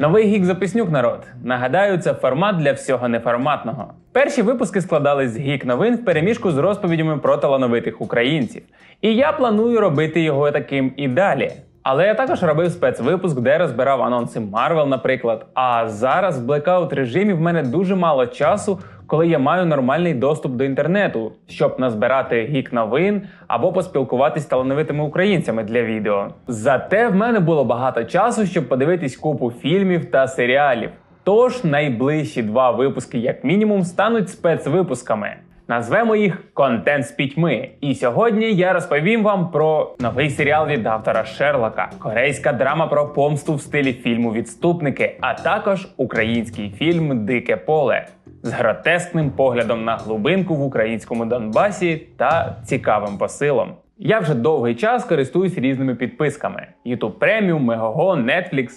Новий гік записнюк народ. Нагадаю, це формат для всього неформатного. Перші випуски складались з гік новин в переміжку з розповідями про талановитих українців. І я планую робити його таким і далі. Але я також робив спецвипуск, де розбирав анонси Marvel, наприклад. А зараз в блекаут режимі в мене дуже мало часу, коли я маю нормальний доступ до інтернету, щоб назбирати гік новин або поспілкуватись талановитими українцями для відео. Зате в мене було багато часу, щоб подивитись купу фільмів та серіалів. Тож найближчі два випуски, як мінімум, стануть спецвипусками. Назвемо їх Контент з пітьми. І сьогодні я розповім вам про новий серіал від автора Шерлока, корейська драма про помсту в стилі фільму Відступники, а також український фільм Дике поле з гротескним поглядом на глибинку в українському Донбасі та цікавим посилом. Я вже довгий час користуюсь різними підписками: YouTube Premium, Megogo, Netflix.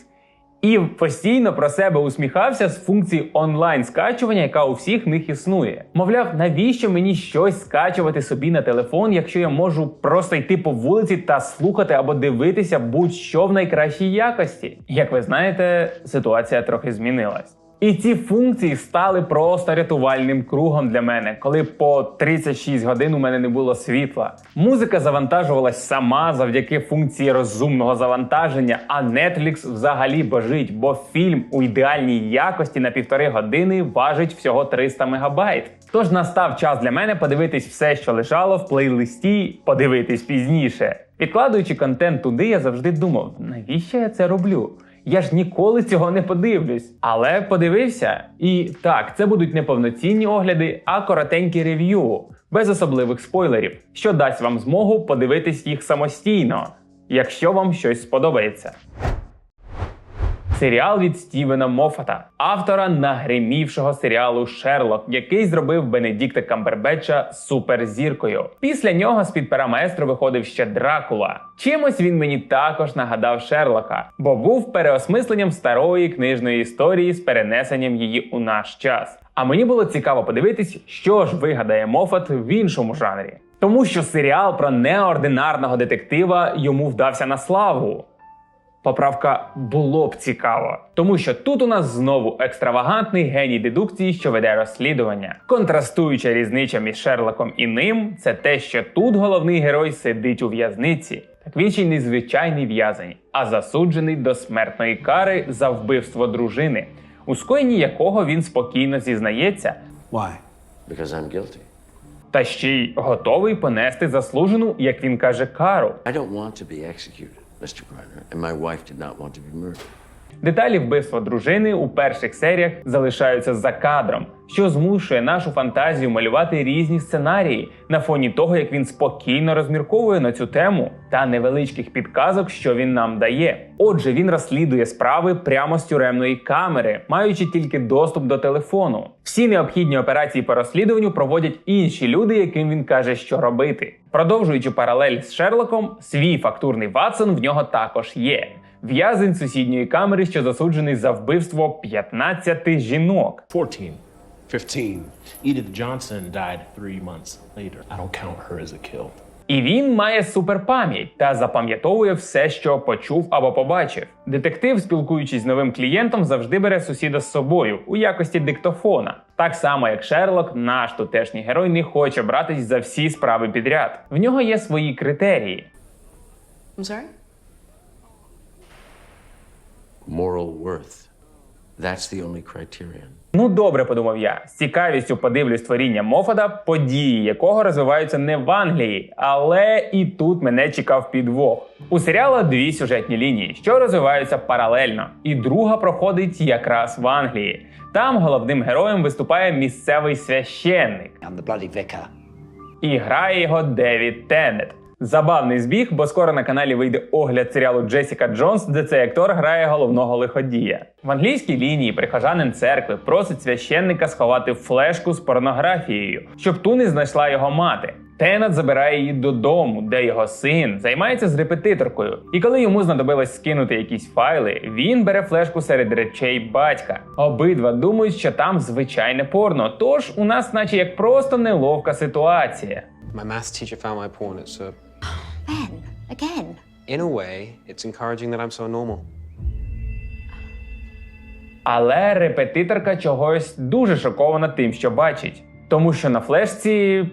І постійно про себе усміхався з функції онлайн скачування, яка у всіх них існує. Мовляв, навіщо мені щось скачувати собі на телефон, якщо я можу просто йти по вулиці та слухати або дивитися будь-що в найкращій якості? Як ви знаєте, ситуація трохи змінилась. І ці функції стали просто рятувальним кругом для мене, коли по 36 годин у мене не було світла. Музика завантажувалась сама завдяки функції розумного завантаження, а Netflix взагалі божить, бо фільм у ідеальній якості на півтори години важить всього 300 мегабайт. Тож настав час для мене подивитись все, що лежало в плейлисті, подивитись пізніше. Відкладуючи контент туди, я завжди думав, навіщо я це роблю? Я ж ніколи цього не подивлюсь. Але подивився. І так, це будуть не повноцінні огляди, а коротенькі рев'ю, без особливих спойлерів, що дасть вам змогу подивитись їх самостійно, якщо вам щось сподобається. Серіал від Стівена Моффата, автора нагримівшого серіалу Шерлок, який зробив Бенедікта Камбербетча суперзіркою. Після нього з під пера маестро виходив ще Дракула. Чимось він мені також нагадав Шерлока, бо був переосмисленням старої книжної історії з перенесенням її у наш час. А мені було цікаво подивитись, що ж вигадає Моффат в іншому жанрі. Тому що серіал про неординарного детектива йому вдався на славу. Поправка було б цікаво, тому що тут у нас знову екстравагантний геній дедукції, що веде розслідування. Контрастуюча різниця між Шерлоком і ним це те, що тут головний герой сидить у в'язниці. Так він ще й не звичайний в'язень, а засуджений до смертної кари за вбивство дружини, у скоєнні якого він спокійно зізнається, Why? Because I'm guilty. та ще й готовий понести заслужену, як він каже, кару. I don't want to be executed, Mr. Griner, and my wife did not want to be murdered. Деталі вбивства дружини у перших серіях залишаються за кадром, що змушує нашу фантазію малювати різні сценарії на фоні того, як він спокійно розмірковує на цю тему та невеличких підказок, що він нам дає. Отже, він розслідує справи прямо з тюремної камери, маючи тільки доступ до телефону. Всі необхідні операції по розслідуванню проводять інші люди, яким він каже, що робити. Продовжуючи паралель з Шерлоком, свій фактурний Ватсон в нього також є. В'язень сусідньої камери, що засуджений за вбивство 15 жінок. 14. 15. Edith Johnson died three months later. I don't count her as a kill. І він має суперпам'ять та запам'ятовує все, що почув або побачив. Детектив, спілкуючись з новим клієнтом, завжди бере сусіда з собою у якості диктофона. Так само, як Шерлок, наш тутешній герой не хоче братись за всі справи підряд. В нього є свої критерії. I'm sorry? Moral worth. That's the only criterion. Ну добре, подумав я. З цікавістю подивлюсь творіння Мофада, події якого розвиваються не в Англії, але і тут мене чекав підвох. У серіала дві сюжетні лінії, що розвиваються паралельно, і друга проходить якраз в Англії. Там головним героєм виступає місцевий священник, I'm the bloody vicar. і грає його Девід Теннет. Забавний збіг, бо скоро на каналі вийде огляд серіалу Джесіка Джонс, де цей актор грає головного лиходія. В англійській лінії прихожанин церкви просить священника сховати флешку з порнографією, щоб ту не знайшла його мати. Теннет забирає її додому, де його син займається з репетиторкою. І коли йому знадобилось скинути якісь файли, він бере флешку серед речей батька. Обидва думають, що там звичайне порно. Тож у нас, наче як просто неловка ситуація. My maths teacher found my porn. It's a, Ben, again. in a way, it's encouraging that I'm so normal. Але репетиторка чогось дуже шокована тим, що бачить, тому що на флешці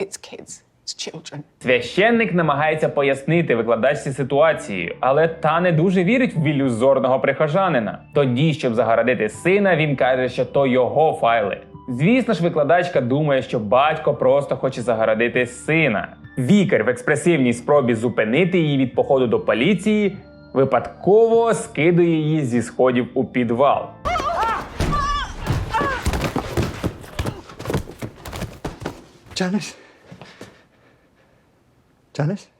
It's kids. It's children. Священник намагається пояснити викладачці ситуацію, але та не дуже вірить в ілюзорного прихожанина. Тоді, щоб загородити сина, він каже, що то його файли. Звісно ж, викладачка думає, що батько просто хоче загородити сина. Вікар в експресивній спробі зупинити її від походу до поліції випадково скидує її зі сходів у підвал. Janice? Janice?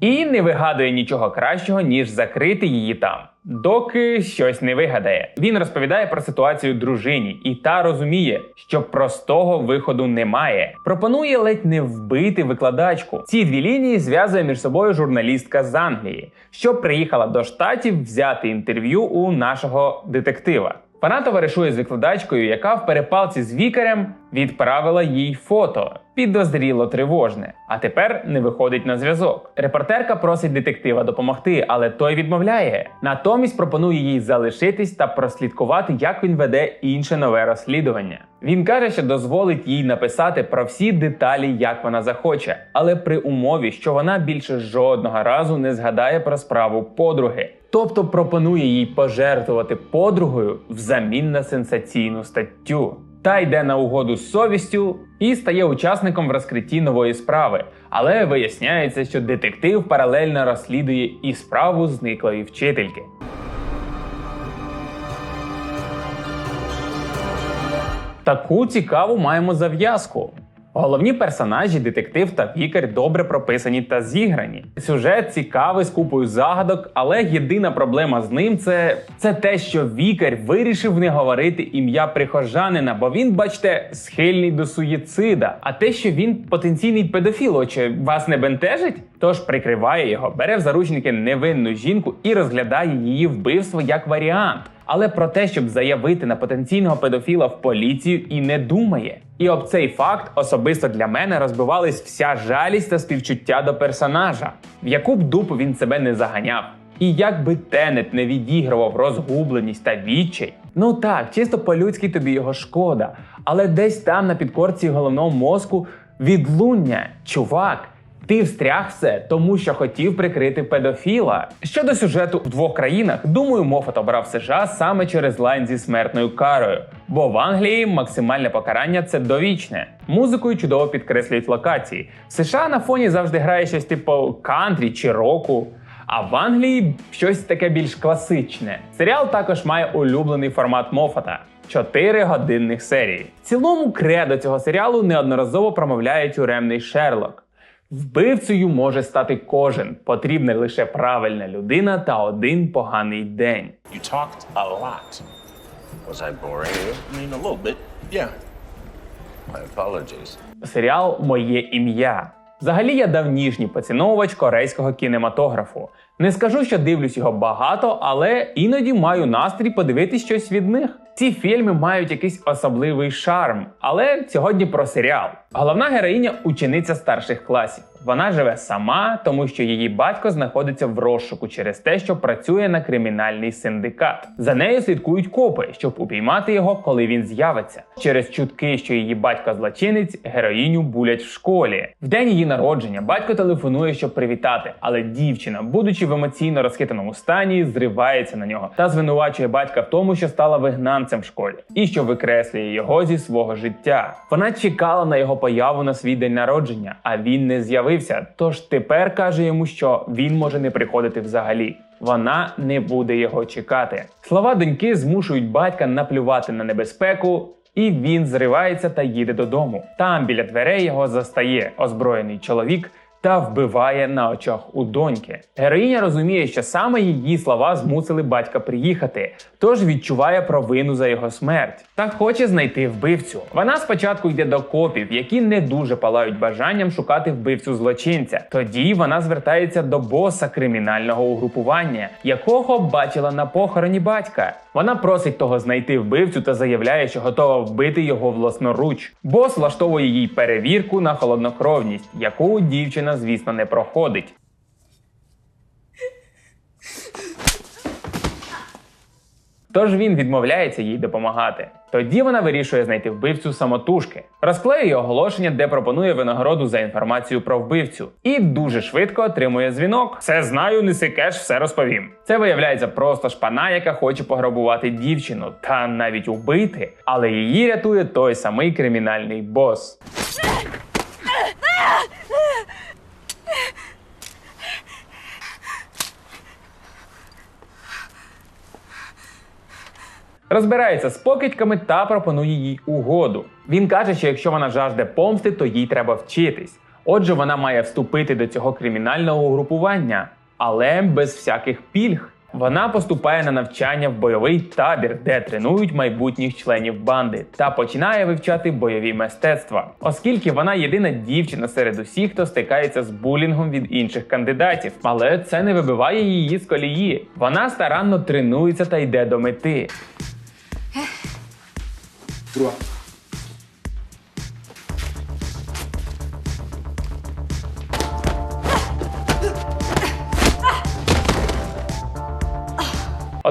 І не вигадує нічого кращого, ніж закрити її там, доки щось не вигадає. Він розповідає про ситуацію дружині, і та розуміє, що простого виходу немає. Пропонує ледь не вбити викладачку. Ці дві лінії зв'язує між собою журналістка з Англії, що приїхала до штатів взяти інтерв'ю у нашого детектива. Вона товаришує з викладачкою, яка в перепалці з вікарем відправила їй фото. Підозріло тривожне, а тепер не виходить на зв'язок. Репортерка просить детектива допомогти, але той відмовляє. Натомість пропонує їй залишитись та прослідкувати, як він веде інше нове розслідування. Він каже, що дозволить їй написати про всі деталі, як вона захоче, але при умові, що вона більше жодного разу не згадає про справу подруги. Тобто пропонує їй пожертвувати подругою взамін на сенсаційну статтю. Та йде на угоду з совістю і стає учасником в розкритті нової справи. Але виясняється, що детектив паралельно розслідує і справу зниклої вчительки. Таку цікаву маємо зав'язку. Головні персонажі, детектив та лікар добре прописані та зіграні. Сюжет цікавий з купою загадок, але єдина проблема з ним це, це те, що вікар вирішив не говорити ім'я прихожанина, бо він, бачите, схильний до суїцида. А те, що він потенційний педофіл, оче вас не бентежить? Тож прикриває його, бере в заручники невинну жінку і розглядає її вбивство як варіант. Але про те, щоб заявити на потенційного педофіла в поліцію, і не думає. І об цей факт особисто для мене розбивалась вся жалість та співчуття до персонажа, в яку б дупу він себе не заганяв. І як би Тенет не відігрував розгубленість та відчай, ну так, чисто по-людськи тобі його шкода, але десь там на підкорці головного мозку відлуння, чувак. Ти встряг все, тому що хотів прикрити педофіла. Щодо сюжету в двох країнах, думаю, Мофат обрав США саме через лайн зі смертною карою. Бо в Англії максимальне покарання це довічне. Музикою чудово підкреслюють локації. В США на фоні завжди грає щось типу кантрі чи року. А в Англії щось таке більш класичне. Серіал також має улюблений формат Мофата. 4 годинних серії. В цілому кредо цього серіалу неодноразово промовляє тюремний Шерлок. Вбивцею може стати кожен. Потрібна лише правильна людина та один поганий день. You talked a lot. Was I boring you? I mean, a little bit. Yeah. My apologies. Серіал Моє ім'я. Взагалі я давнішній поціновувач корейського кінематографу. Не скажу, що дивлюсь його багато, але іноді маю настрій подивитись щось від них. Ці фільми мають якийсь особливий шарм, але сьогодні про серіал. Головна героїня учениця старших класів. Вона живе сама, тому що її батько знаходиться в розшуку через те, що працює на кримінальний синдикат. За нею слідкують копи, щоб упіймати його, коли він з'явиться. Через чутки, що її батько злочинець, героїню булять в школі. В день її народження батько телефонує, щоб привітати, але дівчина, будучи в емоційно розхитаному стані, зривається на нього та звинувачує батька в тому, що стала вигнанцем в школі, і що викреслює його зі свого життя. Вона чекала на його появу на свій день народження, а він не з'явився. Тож тепер каже йому, що він може не приходити взагалі. Вона не буде його чекати. Слова доньки змушують батька наплювати на небезпеку. І він зривається та їде додому. Там біля дверей його застає озброєний чоловік та вбиває на очах у доньки. Героїня розуміє, що саме її слова змусили батька приїхати, тож відчуває провину за його смерть та хоче знайти вбивцю. Вона спочатку йде до копів, які не дуже палають бажанням шукати вбивцю злочинця. Тоді вона звертається до боса кримінального угрупування, якого бачила на похороні батька. Вона просить того знайти вбивцю та заявляє, що готова вбити його власноруч. Бос влаштовує їй перевірку на холоднокровність, яку дівчина, звісно, не проходить. Тож він відмовляється їй допомагати. Тоді вона вирішує знайти вбивцю самотужки, розклеює оголошення, де пропонує винагороду за інформацію про вбивцю, і дуже швидко отримує дзвінок. Все знаю, неси кеш, все розповім. Це виявляється просто шпана, яка хоче пограбувати дівчину та навіть убити, але її рятує той самий кримінальний бос. Розбирається з покидьками та пропонує їй угоду. Він каже, що якщо вона жажде помсти, то їй треба вчитись. Отже, вона має вступити до цього кримінального угрупування, але без всяких пільг. Вона поступає на навчання в бойовий табір, де тренують майбутніх членів банди, та починає вивчати бойові мистецтва, оскільки вона єдина дівчина серед усіх, хто стикається з булінгом від інших кандидатів. Але це не вибиває її з колії. Вона старанно тренується та йде до мети. Drop.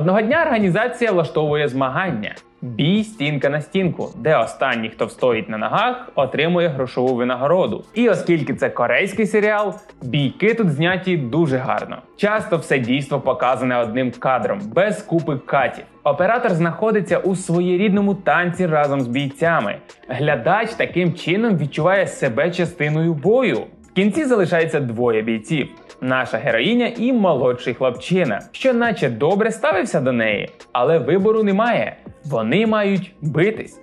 Одного дня організація влаштовує змагання. Бій стінка на стінку, де останній, хто встоїть на ногах, отримує грошову винагороду. І оскільки це корейський серіал, бійки тут зняті дуже гарно. Часто все дійство показане одним кадром, без купи катів. Оператор знаходиться у своєрідному танці разом з бійцями. Глядач таким чином відчуває себе частиною бою. В кінці залишається двоє бійців: наша героїня і молодший хлопчина, що наче добре ставився до неї, але вибору немає. Вони мають битись.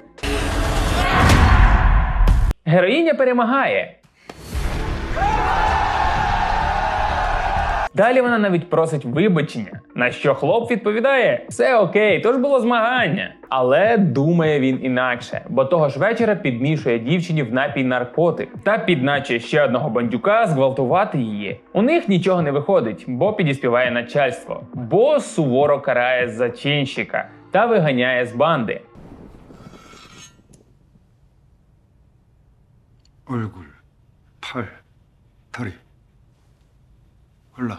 Героїня перемагає. Далі вона навіть просить вибачення, на що хлоп відповідає: все окей, то ж було змагання. Але думає він інакше, бо того ж вечора підмішує дівчині в напій наркотик та підначе ще одного бандюка зґвалтувати її. У них нічого не виходить, бо підіспіває начальство, бо суворо карає зачинщика та виганяє з банди. 얼굴, 팔, 다리. 흘러.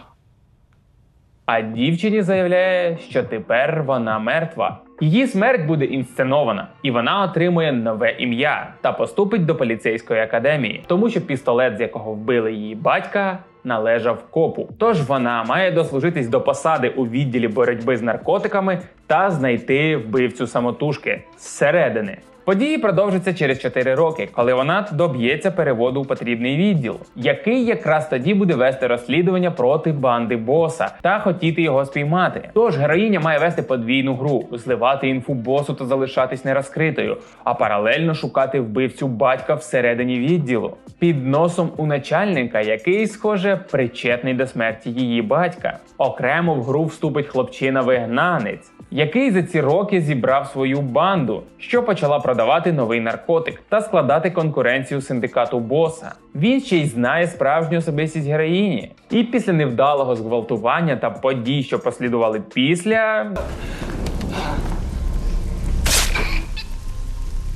А дівчині заявляє, що тепер вона мертва. Її смерть буде інсценована, і вона отримує нове ім'я та поступить до поліцейської академії, тому що пістолет, з якого вбили її батька, належав копу. Тож вона має дослужитись до посади у відділі боротьби з наркотиками та знайти вбивцю самотужки зсередини. Події продовжаться через 4 роки, коли вона доб'ється переводу у потрібний відділ, який якраз тоді буде вести розслідування проти банди боса та хотіти його спіймати. Тож героїня має вести подвійну гру, зливати інфу босу та залишатись нерозкритою, а паралельно шукати вбивцю батька всередині відділу під носом у начальника, який, схоже, причетний до смерті її батька. Окремо в гру вступить хлопчина-вигнанець, який за ці роки зібрав свою банду, що почала продавати новий наркотик та складати конкуренцію синдикату боса. Він ще й знає справжню особистість героїні. І після невдалого зґвалтування та подій, що послідували після.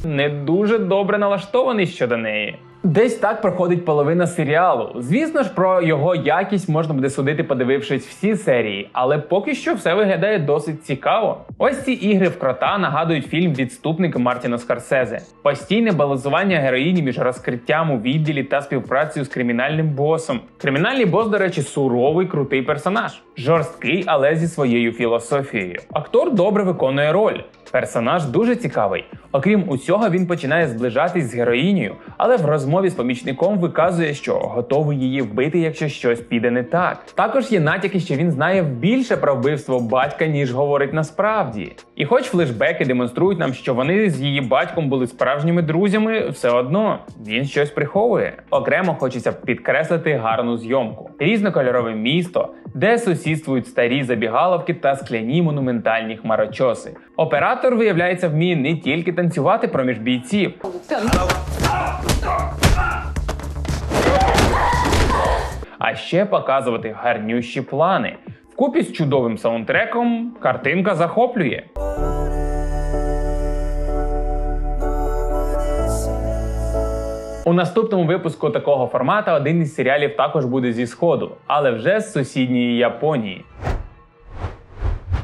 Не дуже добре налаштований щодо неї. Десь так проходить половина серіалу. Звісно ж, про його якість можна буде судити, подивившись всі серії, але поки що все виглядає досить цікаво. Ось ці ігри в крота нагадують фільм Відступник Мартіна Скорсезе. Постійне балансування героїні між розкриттям у відділі та співпрацею з кримінальним босом. Кримінальний бос, до речі, суровий крутий персонаж, жорсткий, але зі своєю філософією. Актор добре виконує роль. Персонаж дуже цікавий. Окрім усього, він починає зближатись з героїнею, але в розмові з помічником виказує, що готовий її вбити, якщо щось піде не так. Також є натяки, що він знає більше про вбивство батька, ніж говорить насправді. І хоч флешбеки демонструють нам, що вони з її батьком були справжніми друзями, все одно він щось приховує. Окремо хочеться підкреслити гарну зйомку, різнокольорове місто, де сусідствують старі забігаловки та скляні монументальні хмарочоси. Оператор, виявляється, вміє не тільки танцювати проміж бійців, а ще показувати гарнющі плани. Вкупі з чудовим саундтреком картинка захоплює. У наступному випуску такого формата один із серіалів також буде зі сходу, але вже з сусідньої Японії.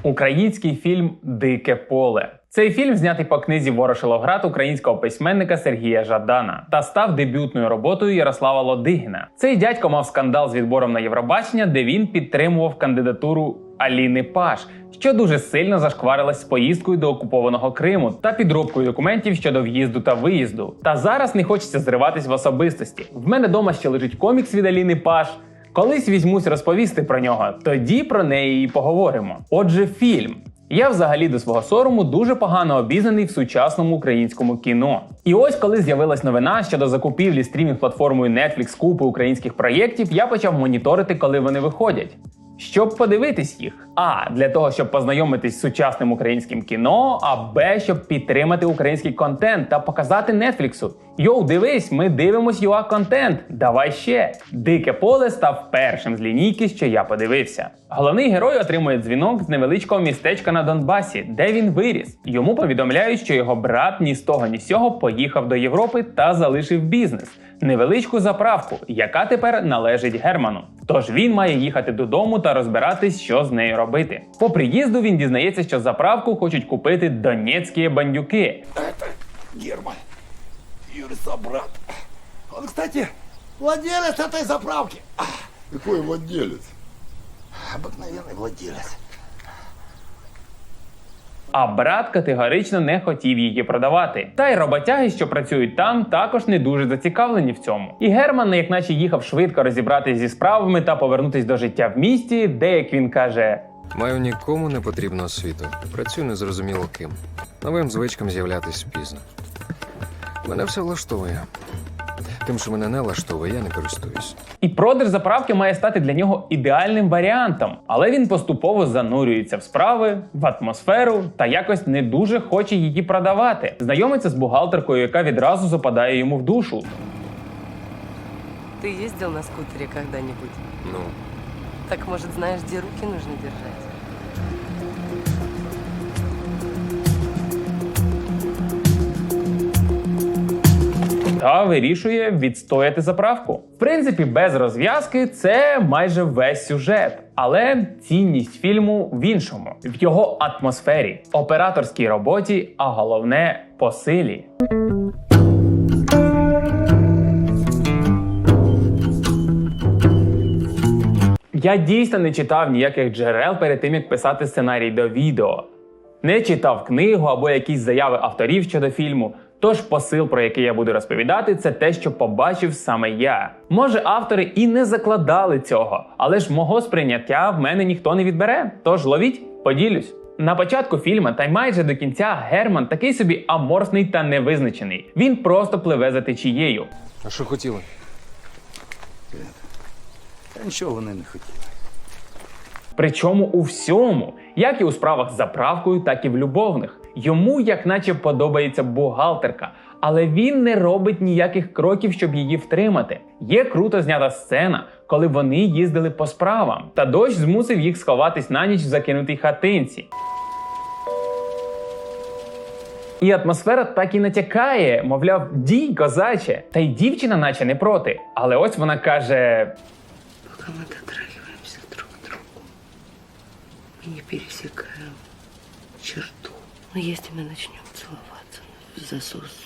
Український фільм Дике поле. Цей фільм знятий по книзі Ворошиловград українського письменника Сергія Жадана та став дебютною роботою Ярослава Лодигіна. Цей дядько мав скандал з відбором на Євробачення, де він підтримував кандидатуру Аліни Паш, що дуже сильно зашкварилась з поїздкою до окупованого Криму та підробкою документів щодо в'їзду та виїзду. Та зараз не хочеться зриватись в особистості. В мене дома ще лежить комікс від Аліни Паш. Колись візьмусь розповісти про нього, тоді про неї і поговоримо. Отже, фільм. Я взагалі до свого сорому дуже погано обізнаний в сучасному українському кіно. І ось коли з'явилась новина щодо закупівлі стрімінг платформою Netflix купи українських проєктів, я почав моніторити, коли вони виходять. Щоб подивитись їх, а для того, щоб познайомитись з сучасним українським кіно, а Б, щоб підтримати український контент та показати Нетфліксу. Йоу, дивись, ми дивимось юа контент. Давай ще. Дике поле став першим з лінійки, що я подивився. Головний герой отримує дзвінок з невеличкого містечка на Донбасі, де він виріс. Йому повідомляють, що його брат ні з того, ні з сього поїхав до Європи та залишив бізнес. Невеличку заправку, яка тепер належить Герману. Тож він має їхати додому та розбиратись, що з нею робити. По приїзду він дізнається, що заправку хочуть купити донецькі бандюки. Герман. Юриса брат. Он, кстати, владелец этой заправки. Какой владелец? Обыкновенный владелец. А брат категорично не хотів її продавати. Та й роботяги, що працюють там, також не дуже зацікавлені в цьому. І Герман, як наче їхав швидко розібратись зі справами та повернутись до життя в місті, де як він каже. Маю нікому не потрібну освіту. Працюю незрозуміло ким. Новим звичкам з'являтись пізно. Мене все влаштовує. Тим, що мене не влаштовує, я не користуюсь. І продаж заправки має стати для нього ідеальним варіантом, але він поступово занурюється в справи, в атмосферу та якось не дуже хоче її продавати. Знайомиться з бухгалтеркою, яка відразу западає йому в душу. Ты ездил на скутере когда-нибудь? Ну, Так, может, знаешь, где руки нужно держать? Та вирішує відстояти заправку. В принципі, без розв'язки це майже весь сюжет. Але цінність фільму в іншому, в його атмосфері, операторській роботі, а головне по силі. Я дійсно не читав ніяких джерел перед тим, як писати сценарій до відео. Не читав книгу або якісь заяви авторів щодо фільму. Тож посил, про який я буду розповідати, це те, що побачив саме я. Може, автори і не закладали цього, але ж мого сприйняття в мене ніхто не відбере. Тож ловіть, поділюсь. На початку фільму та й майже до кінця Герман такий собі аморфний та невизначений. Він просто пливе за течією. а що хотіли? Та нічого вони не хотіли. Причому у всьому, як і у справах з заправкою, так і в любовних. Йому як наче подобається бухгалтерка, але він не робить ніяких кроків, щоб її втримати. Є круто знята сцена, коли вони їздили по справам, та дощ змусив їх сховатись на ніч в закинутій хатинці. І атмосфера так і натякає, мовляв, дій, козаче. Та й дівчина, наче не проти. Але ось вона каже: Пока мы дотрагиваемся друг другу, мы не пересекаем черту. Но если мы начнем целоваться в засос,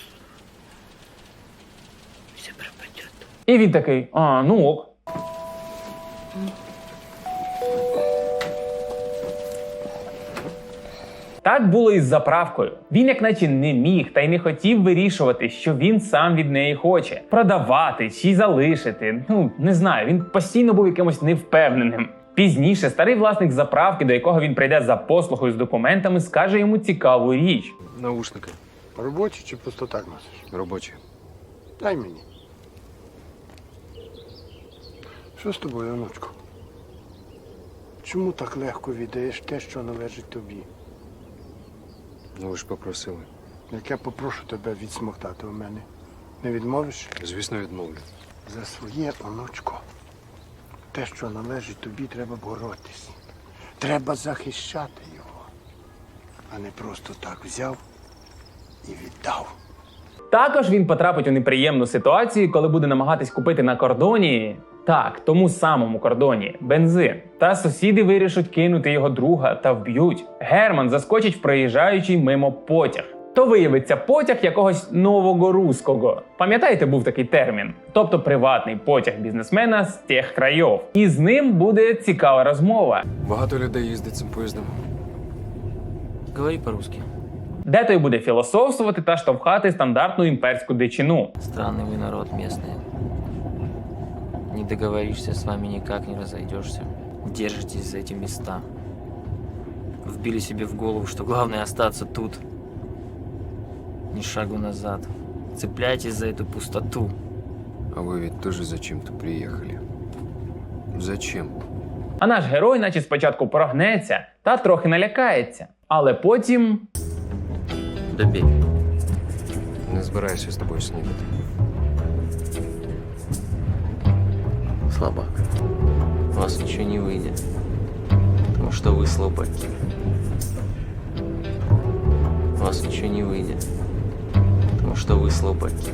все пропадет. І він такий: а, ну ок. Так було і з заправкою. Він, як наче, не міг та й не хотів вирішувати, що він сам від неї хоче продавати чи залишити. Ну не знаю, він постійно був якимось невпевненим. Пізніше старий власник заправки, до якого він прийде за послугою з документами, скаже йому цікаву річ. Наушники. Робочі чи просто так носиш? Робочі. Дай мені. Що з тобою, онучко? Чому так легко віддаєш те, що належить тобі? Ну ви ж попросили. Як я попрошу тебе відсмоктати у мене, не відмовиш? Звісно, відмовлю. За своє, онучко. Те, що належить тобі, треба боротись. Треба захищати його, а не просто так взяв і віддав. Також він потрапить у неприємну ситуацію, коли буде намагатись купити на кордоні Так, тому самому кордоні бензин. Та сусіди вирішать кинути його друга та вб'ють. Герман заскочить в проїжджаючий мимо потяг То виявиться потяг якогось нового руського. Пам'ятаєте, був такий термін? Тобто приватний потяг бізнесмена з тих крайов. І з ним буде цікава розмова. Багато людей їздить цим поїздом. Говори по-русски. де той буде філософствувати та штовхати стандартну імперську дичину. Странный вы народ местный. Не договоришься, с вами никак не разойдешься. Держитесь за эти места. Вбили себе в голову, что главное остаться тут. Ни шагу назад. Цепляйтесь за эту пустоту. А вы ведь тоже зачем-то приехали. Зачем? А наш герой, наче спочатку прогнеться та трохи налякається. Але потім Добей. Не збираюся з тобою снідати. Слабак. У вас ничего не выйдет. Потому что вы слабаки. У вас ничего не выйдет. Потому что вы слабаки.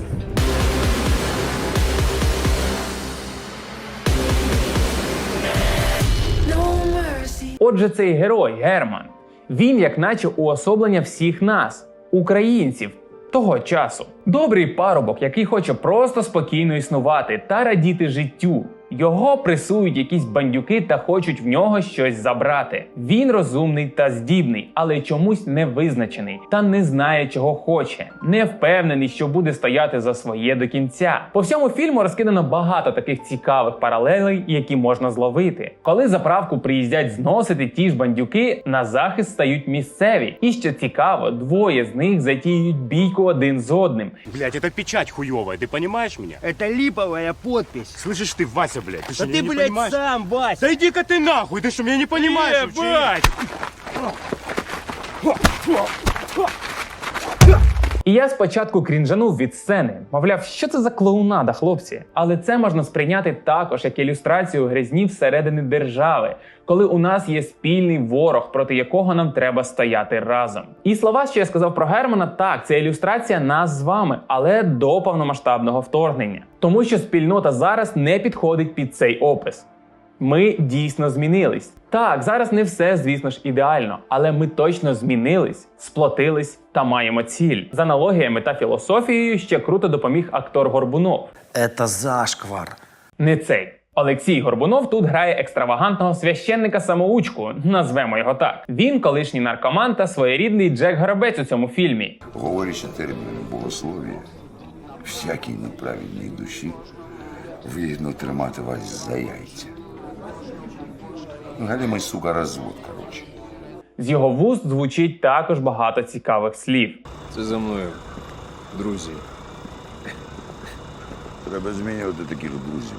Отже, цей герой Герман. Він, як наче уособлення всіх нас, українців того часу. Добрий парубок, який хоче просто спокійно існувати та радіти життю. Його пресують якісь бандюки та хочуть в нього щось забрати. Він розумний та здібний, але чомусь не визначений та не знає, чого хоче. Не впевнений, що буде стояти за своє до кінця. По всьому фільму розкидано багато таких цікавих паралелей, які можна зловити. Коли заправку приїздять зносити ті ж бандюки, на захист стають місцеві. І що цікаво, двоє з них затіюють бійку один з одним. Блять, это печать хуевая, ты понимаешь меня? Это липовая подпись. Слышишь ты, Вася, блядь, ты что, Да меня ты, не блядь, понимаешь? сам, Вась. Да иди-ка ты нахуй, ты что, меня не понимаешь? Ебать! І я спочатку крінжанув від сцени, мовляв, що це за клоунада, хлопці. Але це можна сприйняти також як ілюстрацію гризні всередини держави, коли у нас є спільний ворог, проти якого нам треба стояти разом. І слова, що я сказав про Германа, так, це ілюстрація нас з вами, але до повномасштабного вторгнення. Тому що спільнота зараз не підходить під цей опис. Ми дійсно змінились. Так, зараз не все, звісно ж, ідеально, але ми точно змінились, сплотились та маємо ціль. З аналогіями та філософією ще круто допоміг актор Горбунов. Это зашквар. Не цей. Олексій Горбунов тут грає екстравагантного священника самоучку, назвемо його так. Він колишній наркоман та своєрідний Джек Горобець у цьому фільмі. Говорячи терміном богослов'я, всякій неправедній душі вигідно тримати вас за яйця. Галімий, сука, розвод, коротше. З його вуст звучить також багато цікавих слів. Це за мною, друзі. Треба змінювати таких друзів.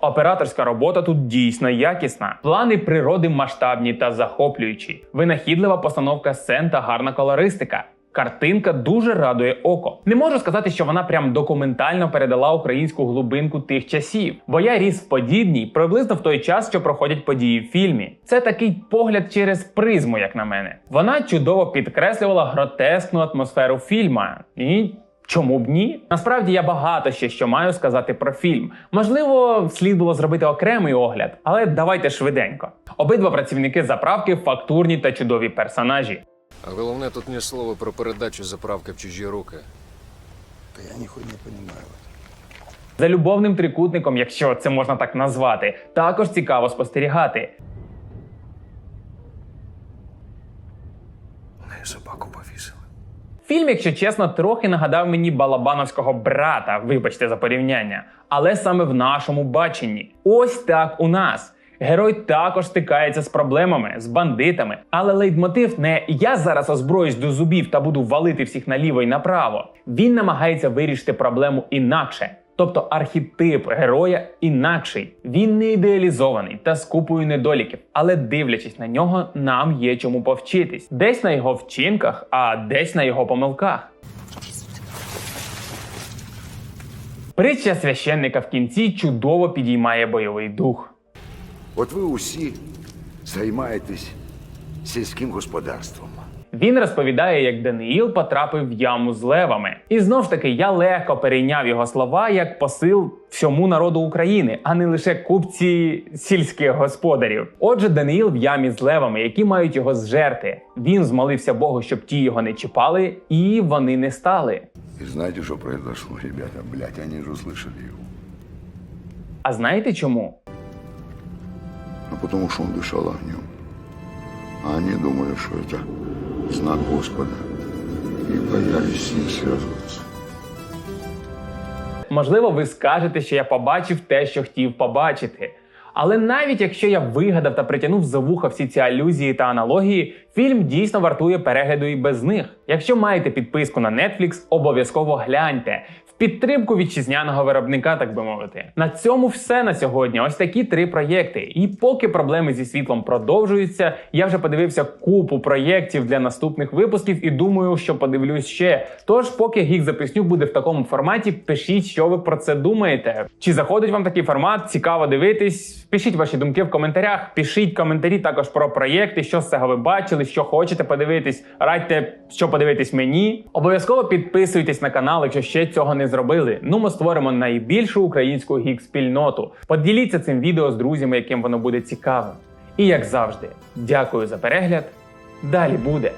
Операторська робота тут дійсно якісна. Плани природи масштабні та захоплюючі. Винахідлива постановка сцен та гарна колористика. Картинка дуже радує око. Не можу сказати, що вона прям документально передала українську глибинку тих часів, бо я ріс в подібній приблизно в той час, що проходять події в фільмі. Це такий погляд через призму, як на мене. Вона чудово підкреслювала гротескну атмосферу фільма і Чому б ні? Насправді я багато ще що маю сказати про фільм. Можливо, слід було зробити окремий огляд, але давайте швиденько. Обидва працівники заправки фактурні та чудові персонажі. А головне тут ні слова про передачу заправки в чужі руки. Да я нихуя не понимаю. За любовним трикутником, якщо це можна так назвати, також цікаво спостерігати. На собаку повесила. Фільм, якщо чесно, трохи нагадав мені балабановського брата, вибачте за порівняння, але саме в нашому баченні. Ось так у нас. Герой також стикається з проблемами, з бандитами, але лейтмотив не я зараз озброюсь до зубів та буду валити всіх наліво і направо. Він намагається вирішити проблему інакше. Тобто архетип героя інакший. Він не ідеалізований та з купою недоліків, але дивлячись на нього, нам є чому повчитись. Десь на його вчинках, а десь на його помилках. Притча священника в кінці чудово підіймає бойовий дух. От ви усі займаєтесь сільським господарством. Він розповідає, як Даниїл потрапив в яму з левами. І знов ж таки, я легко перейняв його слова як посил всьому народу України, а не лише купці сільських господарів. Отже, Даниїл в ямі з левами, які мають його зжерти. Він змолився Богу, щоб ті його не чіпали, і вони не стали. И знаете, что произошло, ребята? Блять, они же услышали его. А знаєте чому? Ну, потому что он дышал огнем. А они думали, что это знак Господа. і боялись з ним зв'язуватися. Можливо, ви скажете, що я побачив те, що хотів побачити. Але навіть якщо я вигадав та притягнув за вуха всі ці алюзії та аналогії, фільм дійсно вартує перегляду і без них. Якщо маєте підписку на Netflix, обов'язково гляньте підтримку вітчизняного виробника, так би мовити. На цьому все на сьогодні. Ось такі три проєкти. І поки проблеми зі світлом продовжуються, я вже подивився купу проєктів для наступних випусків і думаю, що подивлюсь ще. Тож, поки гік за буде в такому форматі, пишіть, що ви про це думаєте. Чи заходить вам такий формат? Цікаво дивитись? Пишіть ваші думки в коментарях. Пишіть коментарі також про проєкти, що з цього ви бачили, що хочете подивитись. Радьте, що подивитись мені. Обов'язково підписуйтесь на канал, якщо ще цього зробили. Ну ми створимо найбільшу українську гік-спільноту. Поділіться цим відео з друзями, яким воно буде цікавим. І як завжди, дякую за перегляд. Далі буде.